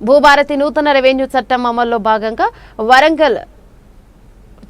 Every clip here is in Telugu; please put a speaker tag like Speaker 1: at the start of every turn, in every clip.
Speaker 1: భూభారతి నూతన రెవెన్యూ చట్టం అమల్లో భాగంగా వరంగల్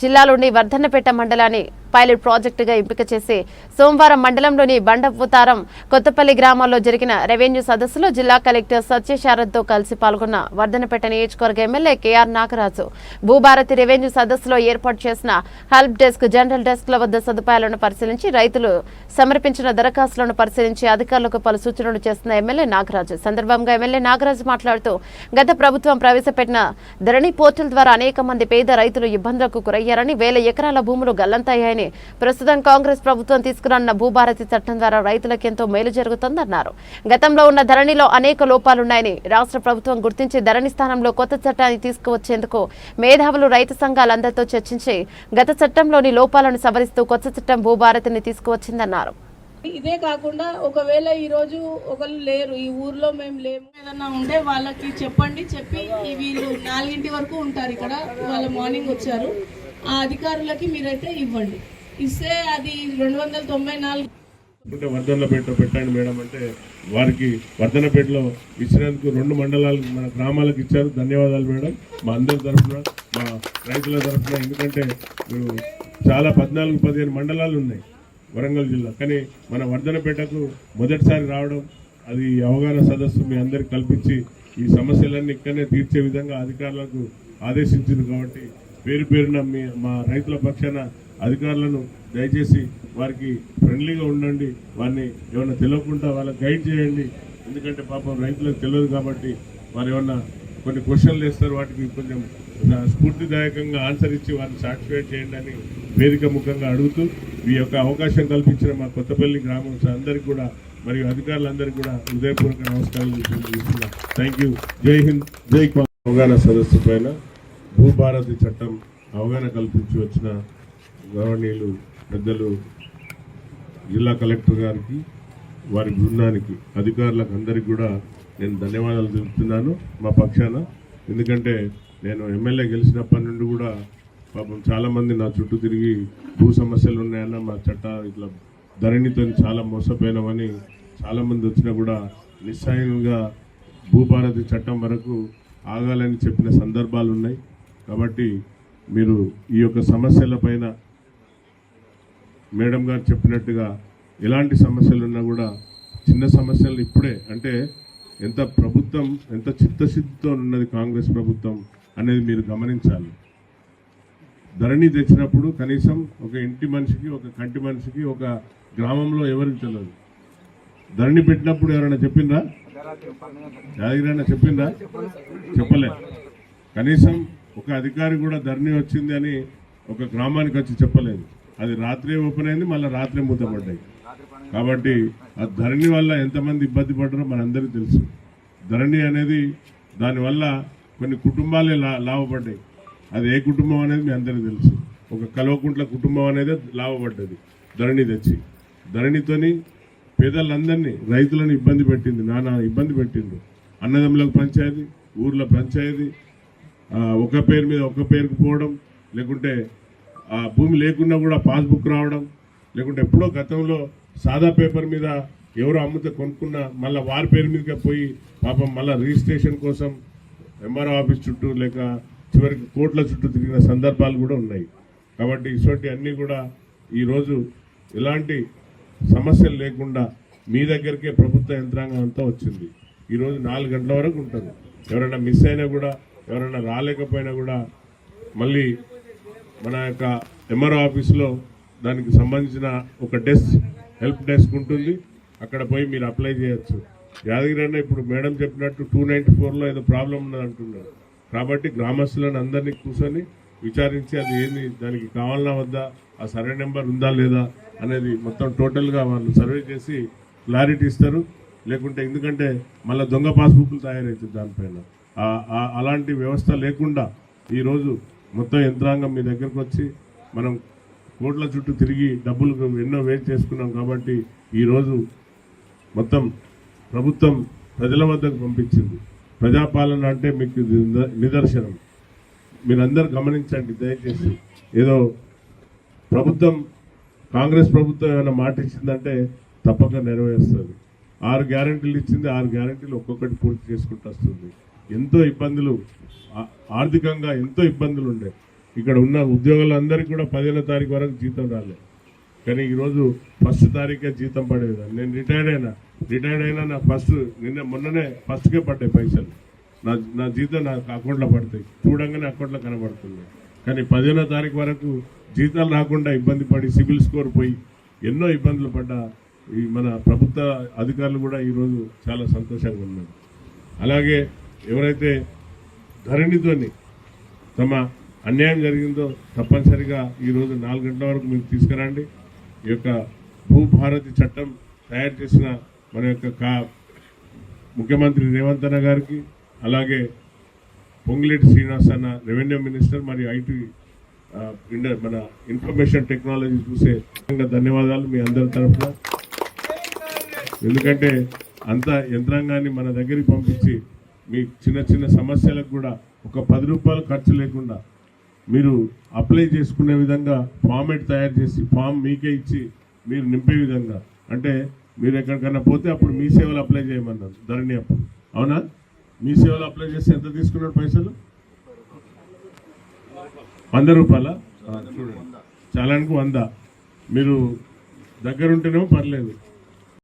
Speaker 1: జిల్లాలోని వర్ధన్నపేట మండలాన్ని పైలట్ ప్రాజెక్టుగా ఎంపిక చేసి సోమవారం మండలంలోని బండపుతారం కొత్తపల్లి గ్రామాల్లో జరిగిన రెవెన్యూ సదస్సులో జిల్లా కలెక్టర్ సత్యశారద్తో కలిసి పాల్గొన్న వర్ధనపేట నియోజకవర్గ MLA KR Nagaraju Bhubharati revenue సదస్సులో ఏర్పాటు చేసిన హెల్ప్ డెస్క్ జనరల్ డెస్క్ల వద్ద సదుపాయాలను పరిశీలించి రైతులు సమర్పించిన దరఖాస్తులను పరిశీలించి అధికారులకు పలు సూచనలు చేస్తున్న ఎమ్మెల్యే నాగరాజు. సందర్భంగా ఎమ్మెల్యే నాగరాజు మాట్లాడుతూ గత ప్రభుత్వం ప్రవేశపెట్టిన ధరణి పోర్టల్ ద్వారా అనేక మంది పేద రైతులు ఇబ్బందులకు గురయ్యారని వేల ఎకరాల భూములు గల్లంతయ్యాయని ప్రస్తుతం కాంగ్రెస్ ప్రభుత్వం తీసుకురానున్న భూభారతి చట్టం ద్వారా రైతులకు ఎంతో మేలు జరుగుతుందన్నారు. గతంలో ఉన్న ధరణిలో అనేక లోపాలున్నాయని రాష్ట్ర ప్రభుత్వం గుర్తించి ధరణి స్థానంలో కొత్త చట్టాన్ని తీసుకువచ్చేందుకు మేధావులు రైతు సంఘాలందరితో చర్చించి గత చట్టంలోని లోపాలను సవరిస్తూ కొత్త చట్టం భూభారతిని తీసుకువచ్చిందన్నారు.
Speaker 2: ఇదే కాకుండా ఒకవేళ ఈ రోజు ఒకళ్ళు లేరు ఈ ఊర్లో మేము లేము ఏదన్నా ఉంటే వాళ్ళకి చెప్పండి చెప్పి వీళ్ళు నాలుగింటి వరకు ఉంటారు ఇక్కడ వాళ్ళ మార్నింగ్ వచ్చారు. ఆ అధికారులకి మీరైతే ఇవ్వండి. ఇస్తే అది రెండు వందల తొంభై నాలుగు.
Speaker 3: అంటే వర్ధనపేట పెట్టండి మేడం అంటే వారికి వర్ధనపేటలో ఇచ్చినందుకు రెండు మండలాలు మన గ్రామాలకు ఇచ్చారు. ధన్యవాదాలు మేడం. మా అందరి తరఫున మా రైతుల తరఫున. ఎందుకంటే మీరు చాలా పద్నాలుగు పదిహేను మండలాలు ఉన్నాయి వరంగల్ జిల్లా. కానీ మన వర్ధనపేటకు మొదటిసారి రావడం అది అవగాహన సదస్సు మీ అందరికి కల్పించి ఈ సమస్యలన్నీ ఇక్కడనే తీర్చే విధంగా అధికారులకు ఆదేశించింది కాబట్టి పేరు పేరున మీ మా రైతుల పక్షాన అధికారులను దయచేసి వారికి ఫ్రెండ్లీగా ఉండండి. వారిని ఏమైనా తెలియకుండా వాళ్ళకి గైడ్ చేయండి. ఎందుకంటే పాపం రైతులకు తెలియదు కాబట్టి వారు ఏమన్నా కొన్ని క్వశ్చన్లు వేస్తారు. వాటికి కొంచెం స్ఫూర్తిదాయకంగా ఆన్సర్ ఇచ్చి వారిని సాటిస్ఫై చేయండి అని వేదిక ముఖంగా అడుగుతూ ఈ యొక్క అవకాశం కల్పించిన మా కొత్తపల్లి గ్రామం అందరికీ కూడా మరియు అధికారులందరికీ కూడా హృదయపూర్వక నమస్కారాలు థ్యాంక్ యూ జై హింద్ జై అవగాహన సదస్సు పైన భూభారతి చట్టం అవగాహన కల్పించి వచ్చిన గౌరవనీయులు పెద్దలు జిల్లా కలెక్టర్ గారికి వారి బృందానికి అధికారులకు అందరికీ కూడా నేను ధన్యవాదాలు తెలుపుతున్నాను మా పక్షాన. ఎందుకంటే నేను ఎమ్మెల్యే గెలిచినప్పటి నుండి కూడా పాపం చాలామంది నా చుట్టూ తిరిగి భూ సమస్యలు ఉన్నాయన్న మా చట్ట ఇట్లా ధరణితో చాలా మోసపోయినామని చాలామంది వచ్చినా కూడా నిస్సాయంగా భూభారతి చట్టం వరకు ఆగాలని చెప్పిన సందర్భాలు ఉన్నాయి. కాబట్టి మీరు ఈ యొక్క సమస్యల పైన మేడం గారు చెప్పినట్టుగా ఎలాంటి సమస్యలు ఉన్నా కూడా చిన్న సమస్యలు ఇప్పుడే అంటే ఎంత ప్రభుత్వం ఎంత చిత్తశుద్ధితో ఉన్నది కాంగ్రెస్ ప్రభుత్వం అనేది మీరు గమనించాలి. ధరణి తెచ్చినప్పుడు కనీసం ఒక ఇంటి మనిషికి ఒక కంటి మనిషికి ఒక గ్రామంలో ఎవరికి తెలియదు ధరణి పెట్టినప్పుడు ఎవరైనా చెప్పిండ్రా? యాదగిరైనా చెప్పిండ్రా? చెప్పలే. కనీసం ఒక అధికారి కూడా ధరణి వచ్చింది అని ఒక గ్రామానికి వచ్చి చెప్పలేదు. అది రాత్రే ఓపెన్ అయింది మళ్ళీ రాత్రే మూతపడ్డాయి కాబట్టి ఆ ధరణి వల్ల ఎంతమంది ఇబ్బంది పడ్డారో మనందరికీ తెలుసు. ధరణి అనేది దానివల్ల కొన్ని కుటుంబాలే లా లాభపడ్డాయి అది ఏ కుటుంబం అనేది మీ అందరికీ తెలుసు. ఒక కల్వకుంట్ల కుటుంబం అనేది లాభపడ్డది ధరణి తెచ్చి. ధరణితోని పేదలందరినీ రైతులను ఇబ్బంది పెట్టింది నానా ఇబ్బంది పెట్టింది. అన్నదమ్ములకు పంచాయతీ ఊర్ల పంచాయతీ ఒక పేరు మీద ఒక పేరుకు పోవడం లేకుంటే ఆ భూమి లేకుండా కూడా పాస్బుక్ రావడం లేకుంటే ఎప్పుడో గతంలో సాదా పేపర్ మీద ఎవరు అమ్మితే కొనుక్కున్నా మళ్ళీ వారి పేరు మీదకే పోయి పాపం మళ్ళీ రిజిస్ట్రేషన్ కోసం ఎంఆర్ఓ ఆఫీస్ చుట్టూ లేక చివరికి కోట్ల చుట్టూ తిరిగిన సందర్భాలు కూడా ఉన్నాయి. కాబట్టి ఇటువంటి అన్నీ కూడా ఈరోజు ఎలాంటి సమస్యలు లేకుండా మీ దగ్గరికే ప్రభుత్వ యంత్రాంగం అంతా వచ్చింది. ఈరోజు నాలుగు గంటల వరకు ఉంటుంది. ఎవరైనా మిస్ అయినా కూడా ఎవరైనా రాలేకపోయినా కూడా మళ్ళీ మన యొక్క ఎంఆర్ఓ ఆఫీస్లో దానికి సంబంధించిన ఒక డెస్క్ హెల్ప్ డెస్క్ ఉంటుంది. అక్కడ పోయి మీరు అప్లై చేయొచ్చు. యాదగిరి అన్న ఇప్పుడు మేడం చెప్పినట్టు టూ నైంటీ ఫోర్లో ఏదో ప్రాబ్లం ఉన్నది అంటున్నారు కాబట్టి గ్రామస్తులను అందరినీ కూర్చొని విచారించి అది ఏంది దానికి కావాలన్నా వద్దా ఆ సర్వే నెంబర్ ఉందా లేదా అనేది మొత్తం టోటల్గా వాళ్ళు సర్వే చేసి క్లారిటీ ఇస్తారు. లేకుంటే ఎందుకంటే మళ్ళీ దొంగ పాస్బుక్లు తయారవుతుంది దానిపైన. అలాంటి వ్యవస్థ లేకుండా ఈరోజు మొత్తం యంత్రాంగం మీ దగ్గరకు వచ్చి మనం కోట్ల చుట్టూ తిరిగి డబ్బులు ఎన్నో వేస్ట్ చేసుకున్నాం కాబట్టి ఈరోజు మొత్తం ప్రభుత్వం ప్రజల వద్దకు పంపించింది. ప్రజాపాలన అంటే మీకు ఇది నిద- నిదర్శనం. మీరందరూ గమనించండి దయచేసి. ఏదో ప్రభుత్వం కాంగ్రెస్ ప్రభుత్వం ఏమైనా మాట ఇచ్చిందంటే తప్పక నెరవేరుస్తుంది. ఆరు గ్యారంటీలు ఇచ్చింది ఆరు గ్యారంటీలు ఒక్కొక్కటి పూర్తి చేసుకుంటూ వస్తుంది. ఎంతో ఇబ్బందులు ఆర్థికంగా ఎంతో ఇబ్బందులు ఉండే. ఇక్కడ ఉన్న ఉద్యోగులందరికీ కూడా పదిహేనో తారీఖు వరకు జీతం రాలేదు కానీ ఈరోజు ఫస్ట్ తారీఖే జీతం పడేది. నేను రిటైర్డ్ అయినా రిటైర్డ్ అయినా నా ఫస్ట్ నిన్న మొన్ననే ఫస్ట్కే పడ్డాయి పైసలు. నా నా జీతం నా అకౌంట్లో పడతాయి. చూడంగానే అకౌంట్లో కనబడుతుంది. కానీ పదిహేనో తారీఖు వరకు జీతాలు రాకుండా ఇబ్బంది పడి సిబిల్ స్కోర్ పోయి ఎన్నో ఇబ్బందులు పడ్డ ఈ మన ప్రభుత్వ అధికారులు కూడా ఈరోజు చాలా సంతోషంగా ఉన్నారు. అలాగే ఎవరైతే ధరణితోని తమ అన్యాయం జరిగిందో తప్పనిసరిగా ఈరోజు నాలుగు గంటల వరకు మీరు తీసుకురండి. ఈ యొక్క భూభారతి చట్టం తయారు చేసిన మన యొక్క కా ముఖ్యమంత్రి రేవంత్ అన్న గారికి అలాగే పొంగిలేటి శ్రీనివాస్ అన్న రెవెన్యూ మినిస్టర్ మరియు ఐటీ ఇండ- మన ఇన్ఫర్మేషన్ టెక్నాలజీ చూసే ధన్యవాదాలు మీ అందరి తరఫున. ఎందుకంటే అంత యంత్రాంగాన్ని మన దగ్గరికి పంపించి మీ చిన్న చిన్న సమస్యలకు కూడా ఒక పది రూపాయలు ఖర్చు లేకుండా మీరు అప్లై చేసుకునే విధంగా ఫార్మేట్ తయారు చేసి ఫామ్ మీకే ఇచ్చి మీరు నింపే విధంగా. అంటే మీరు ఎక్కడికన్నా పోతే అప్పుడు మీ సేవలు అప్లై చేయమన్నారు ధరణి అప్పుడు అవునా? మీ సేవలు అప్లై చేస్తే ఎంత తీసుకున్నాడు పైసలు? వంద రూపాయల? చూడండి. చాలానికి వంద. మీరు దగ్గర ఉంటేనేమో పర్లేదు.